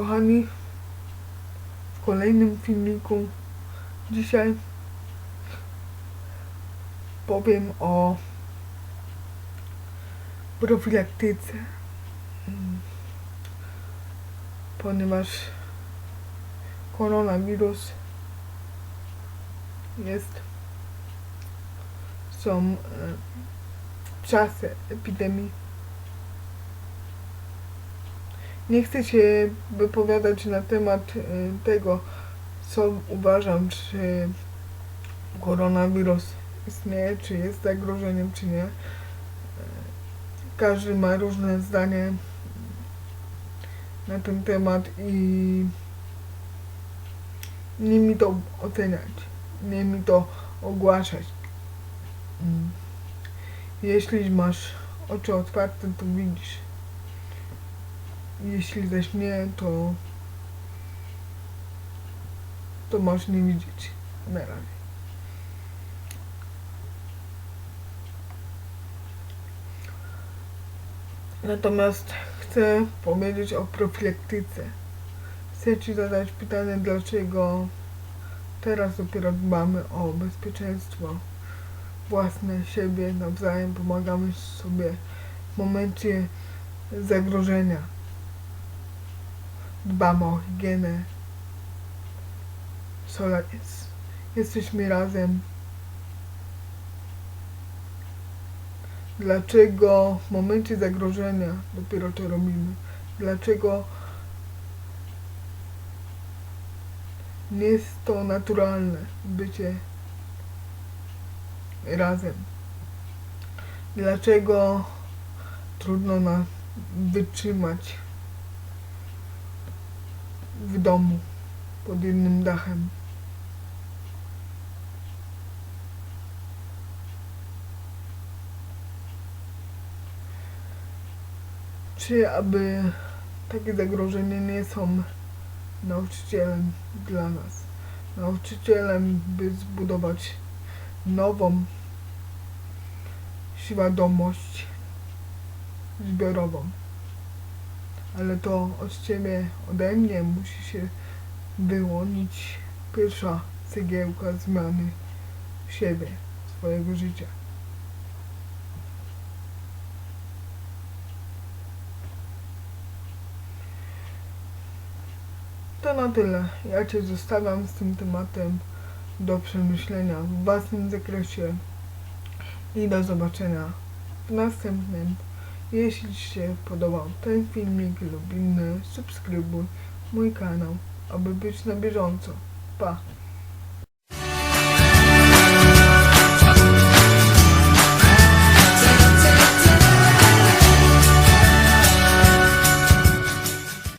kochani, w kolejnym filmiku dzisiaj powiem o profilaktyce. Mm. Ponieważ koronawirus jest, są e, czasy epidemii. Nie chcę się wypowiadać na temat e, tego, co uważam, czy koronawirus istnieje, czy jest zagrożeniem, czy nie. Każdy ma różne zdanie na ten temat i nie mi to oceniać, nie mi to ogłaszać. Mm. Jeśli masz oczy otwarte, to widzisz. Jeśli zaś nie, to to możesz nie widzieć na razie. Natomiast chcę powiedzieć o profilaktyce. Chcę Ci zadać pytanie, dlaczego teraz dopiero dbamy o bezpieczeństwo własne, siebie nawzajem, pomagamy sobie w momencie zagrożenia. Dbamy o higienę. Sola jest. Jesteśmy razem. Dlaczego w momencie zagrożenia dopiero to robimy? Dlaczego nie jest to naturalne bycie razem? Dlaczego trudno nam wytrzymać w domu pod jednym dachem? Czy aby takie zagrożenia nie są nauczycielem dla nas? Nauczycielem, by zbudować nową świadomość zbiorową. Ale to od ciebie, ode mnie musi się wyłonić pierwsza cegiełka zmiany siebie, swojego życia. To na tyle. Ja Cię zostawiam z tym tematem do przemyślenia w własnym zakresie i do zobaczenia w następnym. Jeśli się podobał ten filmik lub inny, subskrybuj mój kanał, aby być na bieżąco. Pa!